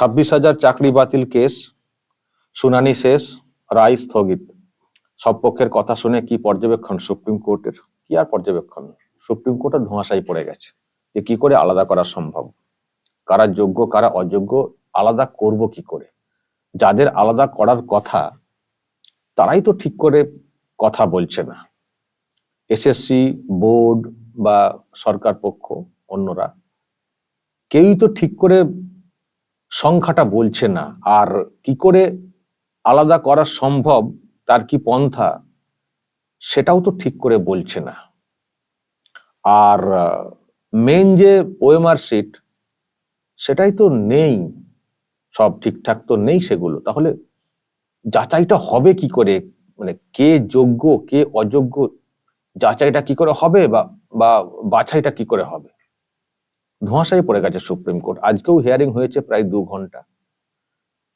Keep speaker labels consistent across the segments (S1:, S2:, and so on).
S1: ছাব্বিশ হাজার চাকরি বাতিল কেস, শুনানি শেষ, রায় স্থগিত। সব পক্ষের কথা শুনে কি পর্যবেক্ষণ সুপ্রিম কোর্টের? কি আর পর্যবেক্ষণ? সুপ্রিম কোর্টের ধোঁয়াশাই পড়ে গেছে যে কি করে আলাদা করা সম্ভব। কারা যোগ্য, কারা অযোগ্য, আলাদা করব কি করে? যাদের আলাদা করার কথা, তারাই তো ঠিক করে কথা বলছে না। এসএসসি বোর্ড বা সরকার পক্ষ, অন্যরা, কেউই তো ঠিক করে সংখ্যাটা বলছে না। আর কি করে আলাদা করা সম্ভব, তার কি পন্থা, সেটাও তো ঠিক করে বলছে না। আর মেন যে ওএমআর সিট সেটাই তো নেই। সব ঠিকঠাক তো নেই সেগুলো। তাহলে যাচাইটা হবে কি করে? মানে কে যোগ্য, কে অযোগ্য, যাচাইটা কি করে হবে বা বা বাছাইটা কি করে হবে? ধোঁয়াশাই পড়ে গেছে সুপ্রিম কোর্ট। আজকেও হিয়ারিং হয়েছে প্রায় দু ঘণ্টা।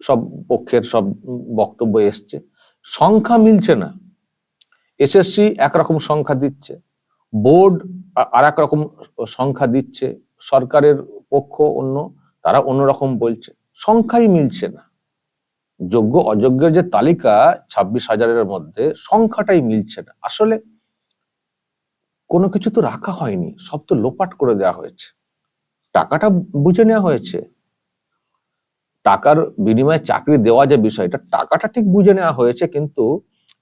S1: সব পক্ষের সব বক্তব্য এসছে। সংখ্যা মিলছে না। এসএসসি একরকম সংখ্যা দিচ্ছে। বোর্ড আর রকম সংখ্যা দিচ্ছে। সরকারের পক্ষ অন্য, তারা অন্যরকম বলছে। সংখ্যাই মিলছে না। যোগ্য, অযোগ্যের যে তালিকা ছাব্বিশ হাজারের মধ্যে সংখ্যাটাই মিলছে না। আসলে কোনো কিছু তো রাখা হয়নি। সব তো লোপাট করে দেওয়া হয়েছে। টাকাটা বুঝে নেওয়া হয়েছে। টাকার বিনিময়ে চাকরি দেওয়া যে বিষয়টা, টাকাটা ঠিক বুঝে নেওয়া হয়েছে, কিন্তু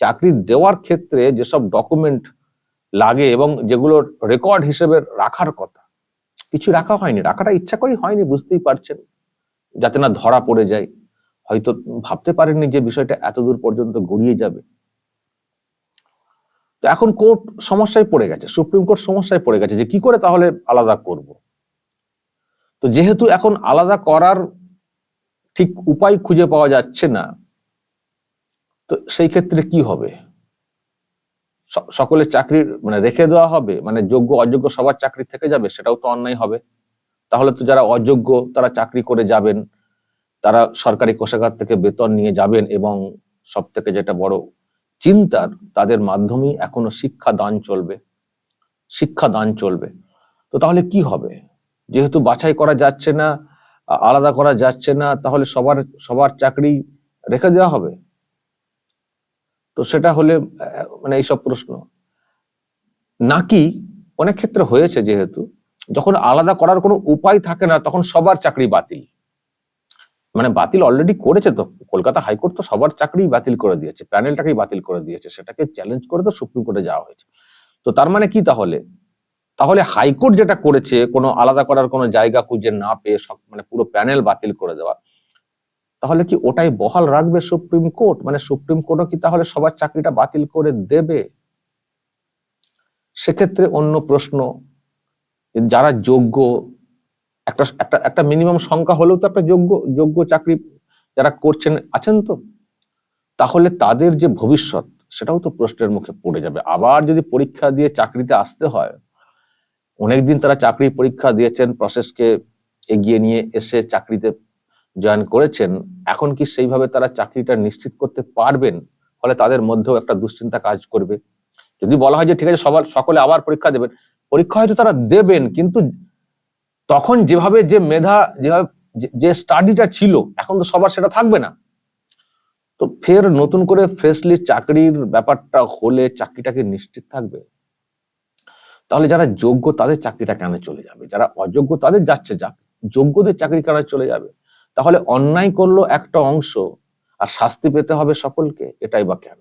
S1: চাকরি দেওয়ার ক্ষেত্রে যেসব ডকুমেন্ট লাগে এবং যেগুলো রেকর্ড হিসেবে রাখার কথা, কিছু রাখা হয়নি। রাখাটা ইচ্ছা করেই হয়নি, বুঝতেই পারছেন, যাতে না ধরা পড়ে যায়। হয়তো ভাবতে পারেননি যে বিষয়টা এত দূর পর্যন্ত গড়িয়ে যাবে। তো এখন কোর্ট সমস্যায় পড়ে গেছে, সুপ্রিম কোর্ট সমস্যায় পড়ে গেছে যে কি করে তাহলে আলাদা করব? তো যেহেতু এখন আলাদা করার ঠিক উপায় খুঁজে পাওয়া যাচ্ছে না, তো সেই ক্ষেত্রে কি হবে? সকলের চাকরি মানে রেখে দেওয়া হবে? মানে যোগ্য, অযোগ্য সবার চাকরি থেকে যাবে? সেটাও তো অন্যায় হবে। তাহলে তো যারা অযোগ্য, তারা চাকরি করে যাবেন, তারা সরকারি কোষাগার থেকে বেতন নিয়ে যাবেন এবং সব থেকে যেটা বড় চিন্তার, তাদের মাধ্যমেই এখনও শিক্ষা দান চলবে। শিক্ষা দান চলবে। তো তাহলে কি হবে? যেহেতু বাছাই করা যাচ্ছে না আলাদা করা যাচ্ছে না, তাহলে সবার সবার চাকরি রেখে দেওয়া হবে? তো সেটা হলে মানে এইসব প্রশ্ন। নাকি অনেক ক্ষেত্রে হয়েছে যেহেতু, যখন আলাদা করার কোনো উপায় থাকে না, তখন সবার চাকরি বাতিল। মানে বাতিল অলরেডি করেছে তো, কলকাতা হাইকোর্ট তো সবার চাকরি বাতিল করে দিয়েছে, প্যানেলটাকেই বাতিল করে দিয়েছে, সেটাকে চ্যালেঞ্জ করে তো সুপ্রিম কোর্টে যাওয়া হয়েছে। তো তার মানে কি তাহলে? তাহলে হাইকোর্ট যেটা করেছে, কোনো আলাদা করার কোনো জায়গা খুঁজে না পেয়ে সব মানে পুরো প্যানেল বাতিল করে দেওয়া, তাহলে কি ওটাই বহাল রাখবে সুপ্রিম কোর্ট? মানে সুপ্রিম কোর্টও কি তাহলে সবার চাকরিটা বাতিল করে দেবে? সেক্ষেত্রে অন্য প্রশ্ন, যারা যোগ্য, একটা একটা একটা মিনিমাম সংখ্যা হলেও তো একটা যোগ্য যোগ্য চাকরি যারা করছেন, আছেন তো। তাহলে তাদের যে ভবিষ্যৎ, সেটাও তো প্রশ্নের মুখে পড়ে যাবে। আবার যদি পরীক্ষা দিয়ে চাকরিতে আসতে হয় অনেকদিন তারা চাকরি পরীক্ষা দিয়েছেন প্রসেসকে এগিয়ে নিয়ে এসে চাকরিতে জয়েন করেছেন। এখন কি সেইভাবে তারা চাকরিটা নিশ্চিত করতে পারবেন? ফলে তাদের মধ্যেও একটা দুশ্চিন্তা কাজ করবে। যদি বলা হয় যে, ঠিক আছে, সবার, সকলে আবার পরীক্ষা দেবেন। পরীক্ষা হয়তো তারা দেবেন, কিন্তু তখন যেভাবে যে মেধা, যেভাবে যে স্টাডিটা ছিল, এখন তো সবার সেটা থাকবে না। তো ফের নতুন করে ফ্রেশলি চাকরির ব্যাপারটা হলে চাকরিটাকে নিশ্চিত থাকবে? তাহলে যারা যোগ্য তাদের চাকরিটা কেন চলে যাবে? যারা অযোগ্য তাদের যাচ্ছে যাক যোগ্যদের চাকরি কেন চলে যাবে? তাহলে অন্যায় করল একটা অংশ আর শাস্তি পেতে হবে সকলকে, এটাই বা কেন?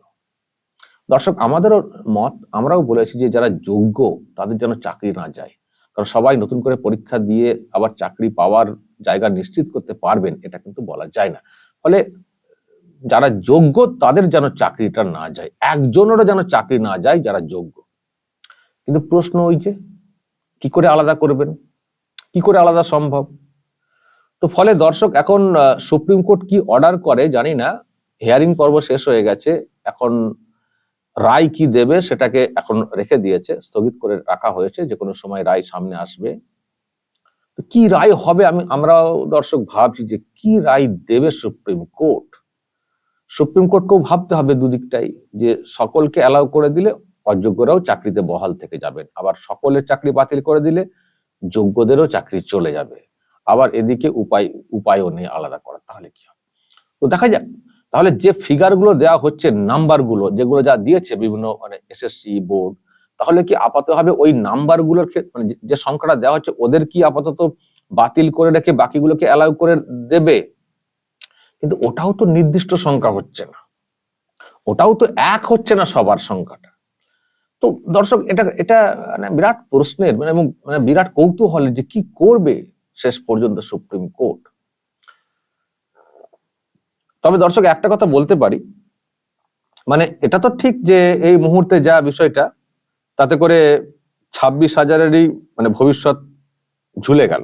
S1: দর্শক, আমাদেরও মত, আমরাও বলেছি যে যারা যোগ্য তাদের যেন চাকরি না যায়। কারণ সবাই নতুন করে পরীক্ষা দিয়ে আবার চাকরি পাওয়ার জায়গা নিশ্চিত করতে পারবেন, এটা কিন্তু বলা যায় না। ফলে যারা যোগ্য তাদের যেন চাকরিটা না যায়, একজনেরও যেন চাকরি না যায় যারা যোগ্য। কিন্তু প্রশ্ন ওই যে, কি করে আলাদা করবেন? কি করে আলাদা সম্ভব? তো ফলে দর্শক এখন সুপ্রিম কোর্ট কি অর্ডার করে জানি না। হিয়ারিং পর্ব শেষ হয়ে গেছে। এখন রায় কি দেবে সেটাকে এখন রেখে দিয়েছে, স্থগিত করে রাখা হয়েছে। যে কোনো সময় রায় সামনে আসবে। কি রায় হবে আমি, আমরাও দর্শক ভাবছি যে কি রায় দেবে সুপ্রিম কোর্ট? সুপ্রিম কোর্টকেও ভাবতে হবে দুদিকটাই, যে সকলকে অ্যালাউ করে দিলে অযোগ্যরাও চাকরিতে বহাল থেকে যাবেন। আবার সকলের চাকরি বাতিল করে দিলে যোগ্যদেরও চাকরি চলে যাবে। আবার এদিকে উপায়, উপায়ও নেই আলাদা করা, তাহলে কি হবে? তো দেখা যাক। তাহলে যে ফিগারগুলো দেওয়া হচ্ছে নাম্বারগুলো যেগুলো যা দিয়েছে বিভিন্ন মানে এসএসসি বোর্ড তাহলে কি আপাতত হবে ওই নাম্বারগুলোর মানে যে সংখ্যাটা দেওয়া হচ্ছে, ওদের কি আপাতত বাতিল করে রেখে বাকিগুলোকে অ্যালাউ করে দেবে? কিন্তু ওটাও তো নির্দিষ্ট সংখ্যা হচ্ছে না। ওটাও তো এক হচ্ছে না সবার সংখ্যাটা। তো দর্শক, এটা এটা মানে বিরাট প্রশ্নের মানে এবং মানে বিরাট কৌতূহলের যে কি করবে শেষ পর্যন্ত সুপ্রিম কোর্ট। তবে দর্শক, একটা কথা বলতে পারি। মানে এটা তো ঠিক যে এই মুহূর্তে যা বিষয়টা, তাতে করে ছাব্বিশ হাজারেরই মানে ভবিষ্যৎ ঝুলে গেল।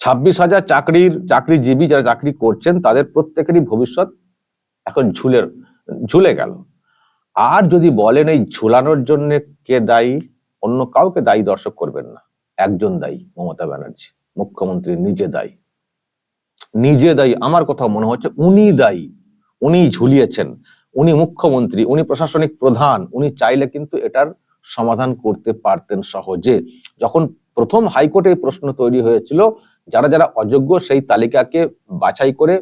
S1: ছাব্বিশ হাজার চাকরির, চাকরিজীবী যারা চাকরি করছেন, তাদের প্রত্যেকেরই ভবিষ্যৎ এখন ঝুলে ঝুলে গেল। আর যদি বলেন এই ঝুলানোর জন্য কে দায়ী, অন্য কাউকে দায়ী দর্শক করবেন না। একজন দায়ী মমতা ব্যানার্জি, মুখ্যমন্ত্রী নিজে দায়ী। নিজে দায়ী, আমার কথা মনে হচ্ছে উনি দায়ী, উনি ঝুলিয়েছেন, উনি মুখ্যমন্ত্রী, উনি প্রশাসনিক প্রধান, উনি চাইলে কিন্তু এটার সমাধান করতে পারতেন সহজে। যখন প্রথম হাইকোর্টে প্রশ্ন তৈরি হয়েছিল, যারা যারা অযোগ্য সেই তালিকাকে বাছাই করে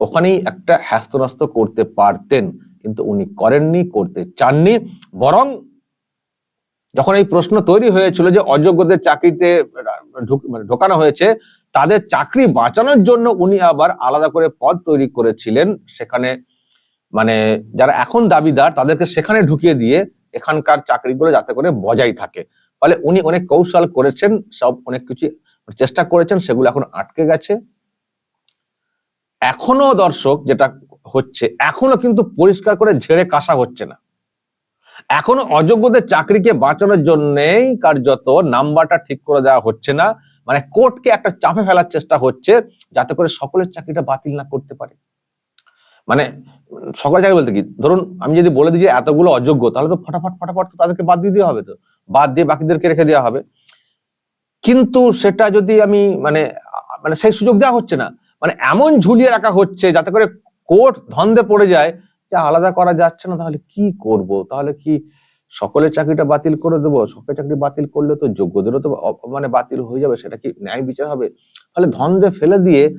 S1: ওখানেই একটা হ্যাস্তনাস্ত করতে পারতেন। কিন্তু উনি করেননি, করতে চাননি। বরং যখন এই প্রশ্ন তৈরি হয়েছিল যে অযোগ্যদের চাকরিতে মানে ঢোকানো হয়েছে, তাদের চাকরি বাঁচানোর জন্য উনি আবার আলাদা করে পদ তৈরি করেছিলেন। সেখানে মানে যারা এখন দাবিদার, তাদেরকে সেখানে ঢুকিয়ে দিয়ে এখানকার চাকরিগুলো যাতে করে বজায় থাকে। ফলে উনি অনেক কৌশল করেছেন, সব অনেক কিছু চেষ্টা করেছেন, সেগুলো এখন আটকে গেছে। এখনও দর্শক যেটা হচ্ছে এখনও কিন্তু পরিষ্কার করে ঝেড়ে কাশা হচ্ছে না। এখনও অযোগ্যদের চাকরিকে বাঁচানোর জন্যই কার্যত নাম্বারটা ঠিক করে দেওয়া হচ্ছে না। মানে কোর্টকে একটা চাপে ফেলার চেষ্টা হচ্ছে যাতে করে সকলের চাকরিটা বাতিল না করতে পারে। মানে উম, সকলের চাকরি বলতে কি? ধরুন আমি যদি বলে দিই যে এতগুলো অযোগ্য তাহলে তো ফটাফট ফটাফট তো তাদেরকে বাদ দিয়ে দেওয়া হবে তো। বাদ দিয়ে বাকিদেরকে রেখে দেওয়া হবে। কিন্তু সেটা যদি আমি মানে মানে সেই সুযোগ দেওয়া হচ্ছে না। মানে এমন ঝুলিয়ে রাখা হচ্ছে যাতে করে কোর্ট ধন্দে পড়ে যায় যে আলাদা করা যাচ্ছে না, তাহলে কি করব? তাহলে কি সকলের চাকরিটা বাতিল করে দেবো? সকলের চাকরি বাতিল করলে তো যোগ্যদেরও তো মানে বাতিল হয়ে যাবে, সেটা কি ন্যায় বিচার হবে? তাহলে ধন্দে ফেলে দিয়ে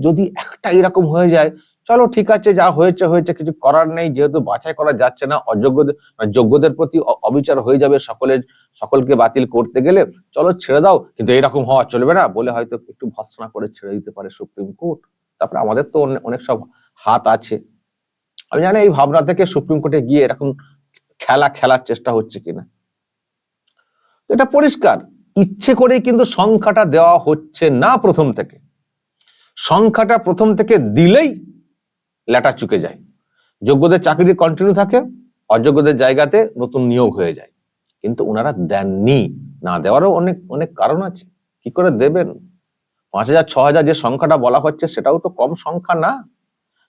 S1: যদি একটা এরকম হয়ে যায়, চলো ঠিক আছে, যা হয়েছে হয়েছে, কিছু করার নেই, যেহেতু বাছাই করা যাচ্ছে না অযোগ্যদের মানে যোগ্যদের প্রতি অবিচার হয়ে যাবে সকলের, সকলকে বাতিল করতে গেলে, চলো ছেড়ে দাও, কিন্তু এরকম হওয়া চলবে না, বলে হয়তো একটু ভৎসনা করে ছেড়ে দিতে পারে সুপ্রিম কোর্ট। তারপরে আমাদের তো অনে- অনেক সব হাত আছে। আমি জানি এই ভাবনা থেকে সুপ্রিম কোর্টে গিয়ে এরকম খেলা খেলার চেষ্টা হচ্ছে কিনা। এটা পরিষ্কার। ইচ্ছে করেই কিন্তু সংখ্যাটা দেওয়া হচ্ছে না প্রথম থেকে। সংখ্যাটা প্রথম থেকে দিলেই লেটা চুকে যায়। যোগ্যদের চাকরি কন্টিনিউ থাকে, অযোগ্যদের জায়গাতে নতুন নিয়োগ হয়ে যায়। কিন্তু ওনারা দেননি। না দেওয়ারও অনেক অনেক কারণ আছে। কি করে দেবেন? পাঁচ হাজার, ছ হাজার যে সংখ্যাটা বলা হচ্ছে, সেটাও তো কম সংখ্যা না।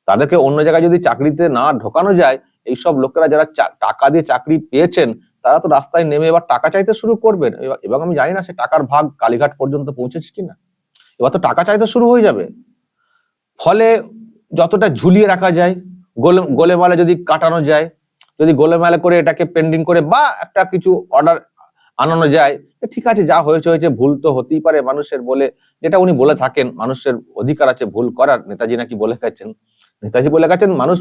S1: তাদেরকে অন্য জায়গায় যদি চাকরিতে না ঢোকানো যায়, এইসব লোকেরা যারা টাকা দিয়ে চাকরি পেয়েছেন, তারা তো রাস্তায় নেমে এবার টাকা চাইতে শুরু করবেন। এবং আমি জানি না সে টাকার ভাগ কালীঘাট পর্যন্ত পৌঁছেছে কিনা। এবার তো টাকা চাইতে শুরু হয়ে যাবে। ফলে যতটা ঝুলিয়ে রাখা যায়, গোলে, গোলেমালে যদি কাটানো যায়, যদি গোলেমালে করে এটাকে পেন্ডিং করে বা একটা কিছু অর্ডার আনানো যায় ঠিক আছে, যা হয়েছে হয়েছে, ভুল তো হতেই পারে মানুষের বলে। যেটা উনি বলে থাকেন, মানুষের অধিকার আছে, ভুল করার, নেতাজি নাকি বলে গেছেন। নেতাজি বলে গেছেন, মানুষ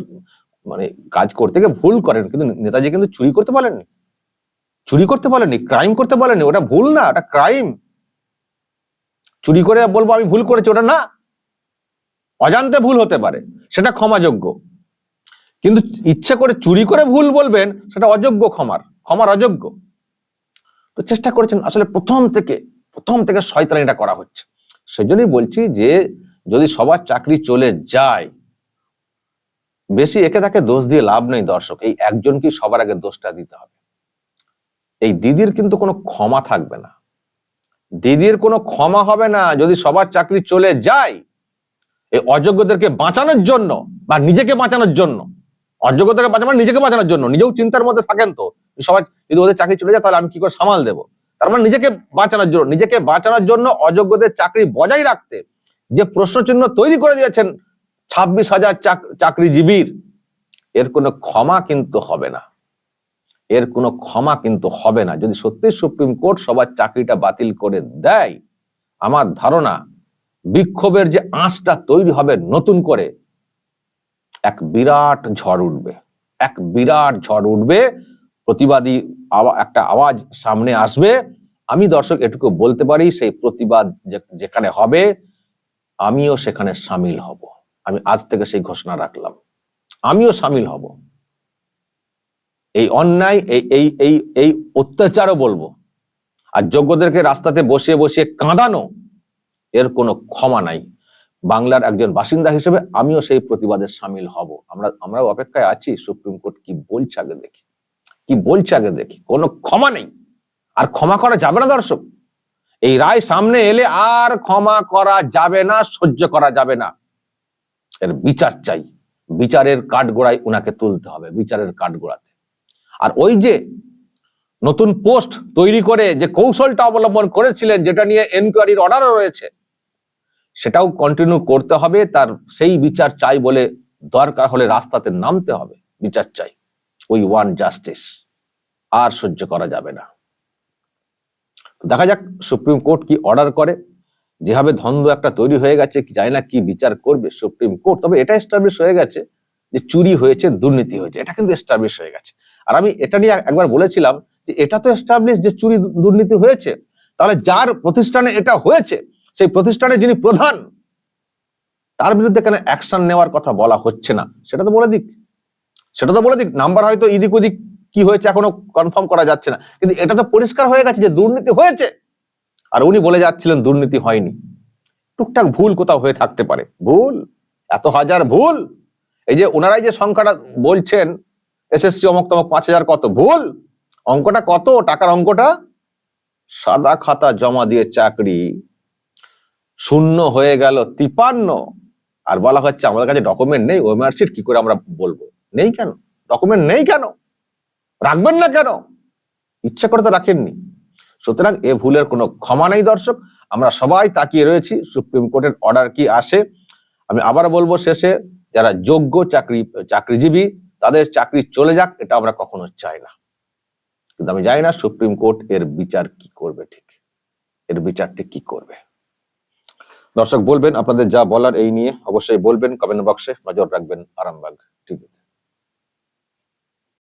S1: মানে কাজ করতে গিয়ে ভুল করেন, কিন্তু নেতাজি কিন্তু চুরি করতে বলেননি। চুরি করতে বলেননি ক্রাইম করতে বলেননি, ওটা ভুল না, ওটা ক্রাইম চুরি করে বলব আমি ভুল করেছি, ওটা না। অজান্তে ভুল হতে পারে, সেটা ক্ষমাযোগ্য। কিন্তু ইচ্ছে করে চুরি করে ভুল বলবেন, সেটা অযোগ্য ক্ষমার ক্ষমার অযোগ্য। তো চেষ্টা করেছেন, আসলে প্রথম থেকে প্রথম থেকে শয়তানিটা করা হচ্ছে। সেই জন্যই বলছি যে, যদি সবার চাকরি চলে যায় বেশি একে তাকে দোষ দিয়ে লাভ নেই দর্শক, এই একজনকে সবার আগে দোষটা দিতে হবে। এই দিদির কিন্তু কোনো ক্ষমা থাকবে না। দিদির কোনো ক্ষমা হবে না যদি সবার চাকরি চলে যায়। এই অযোগ্যদেরকে বাঁচানোর জন্য বা নিজেকে বাঁচানোর জন্য অযোগ্যতাকে বাঁচানো মানে নিজেকে বাঁচানোর জন্য, নিজেও চিন্তার মধ্যে থাকেন তো সবাই যদি ওদের চাকরি চলে যায় তাহলে আমি কি করে সামাল দেবো? তার মানে নিজেকে বাঁচানোর জন্য, নিজেকে বাঁচানোর জন্য অযোগ্যদের চাকরি বজায় রাখতে যে প্রশ্নচিহ্ন তৈরি করে দিয়েছেন ছাব্বিশ হাজার চাক- চাকরিজীবীর, এর কোনো ক্ষমা কিন্তু হবে না। এর কোনো ক্ষমা কিন্তু হবে না। যদি সত্যি সুপ্রিম কোর্ট সবার চাকরিটা বাতিল করে দেয়, আমার ধারণা বিক্ষোভের যে আঁচটা তৈরি হবে নতুন করে, এক বিরাট ঝড় উঠবে। এক বিরাট ঝড় উঠবে, প্রতিবাদী একটা আওয়াজ সামনে আসবে। আমি দর্শক এটুকু বলতে পারি, সেই প্রতিবাদ যেখানে হবে, আমিও সেখানে সামিল হব। আমি আজ থেকে সেই ঘোষণা রাখলাম। আমিও সামিল হব। এই অন্যায়, এই এই এই এই অত্যাচারও বলব। আর যোগ্যদেরকে রাস্তাতে বসিয়ে বসিয়ে কাঁদানো, এর কোনো ক্ষমা নাই। বাংলার একজন বাসিন্দা হিসেবে আমিও সেই প্রতিবাদে সামিল হব। আমরা আমরা অপেক্ষায় আছি, সুপ্রিম কোর্ট কি বলছে আগে দেখি। কি বলছে আগে দেখি। কোনো ক্ষমা নেই। আর ক্ষমা করা যাবে না দর্শক। এই রায় সামনে এলে আর ক্ষমা করা যাবে না, সহ্য করা যাবে না। এর বিচার চাই। বিচারের কাঠগোড়ায় উনাকে তুলতে হবে, বিচারের কাঠগোড়াতে। আর ওই যে নতুন পোস্ট তৈরি করে যে কৌশলটা অবলম্বন করেছিলেন, যেটা নিয়ে এনকোয়ারির অর্ডারও রয়েছে, সেটাও কন্টিনিউ করতে হবে। তার সেই বিচার চাই বলে দরকার হলে রাস্তাতে নামতে হবে। বিচার চাই। উই ওয়ান জাস্টিস আর সহ্য করা যাবে না। দেখা যাক সুপ্রিম কোর্ট কি অর্ডার করে। যেভাবে ধন্দ একটা তৈরি হয়ে গেছে জানি না কি বিচার করবে সুপ্রিম কোর্ট তবে এটা এস্টাবলিশ হয়ে গেছে যে চুরি হয়েছে, দুর্নীতি হয়েছে, এটা কিন্তু এস্টাবলিশ হয়ে গেছে। আর আমি এটা নিয়ে একবার বলেছিলাম যে এটা তো এস্টাবলিশ যে চুরি, দুর্নীতি হয়েছে, তাহলে যার প্রতিষ্ঠানে এটা হয়েছে, সেই প্রতিষ্ঠানে যিনি প্রধান, তার বিরুদ্ধে কেন অ্যাকশন নেওয়ার কথা বলা হচ্ছে না? সেটা তো বলে দিক। সেটা তো বলে দিক। নাম্বার হয়তো ইদিক ওদিক কি হয়েছে এখনও কনফার্ম করা যাচ্ছে না। কিন্তু এটা তো পরিষ্কার হয়ে গেছে যে দুর্নীতি হয়েছে। আর উনি বলে যাচ্ছিলেন, দুর্নীতি হয়নি। টুকটাক ভুল কোথাও হয়ে থাকতে পারে। ভুল? এত হাজার ভুল? এই যে ওনারাই যে সংখ্যাটা বলছেন, এসএসসি অমক তমক পাঁচ হাজার কত? ভুল? অঙ্কটা কত? টাকার অঙ্কটা? সাদা খাতা জমা দিয়ে চাকরি। শূন্য হয়ে গেল তিপান্ন। আর বলা হচ্ছে, আমাদের কাছে ডকুমেন্ট নেই ওএমআর শিট কি করে আমরা বলব? নেই কেন? ডকুমেন্ট নেই কেন? রাখবেন না কেন? ইচ্ছা করে তো রাখেননি। সুতরাং এ ভুলের কোনো ক্ষমা নেই, দর্শক। আমরা সবাই তাকিয়ে রয়েছি, সুপ্রিম কোর্টের অর্ডার কি আসে? আমি আবার বলব শেষে, যারা যোগ্য চাকরি, চাকরিজীবী, তাদের চাকরি চলে যাক, এটা আমরা কখনো চাই না। কিন্তু আমি জানি না সুপ্রিম কোর্ট এর বিচার কি করবে ঠিক। এর বিচারটি কি করবে? দর্শক, বলবেন আপনাদের যা বলার এই নিয়ে। অবশ্যই বলবেন কমেন্ট বক্সে নজর রাখবেন, আরামবাগ টিভিতে।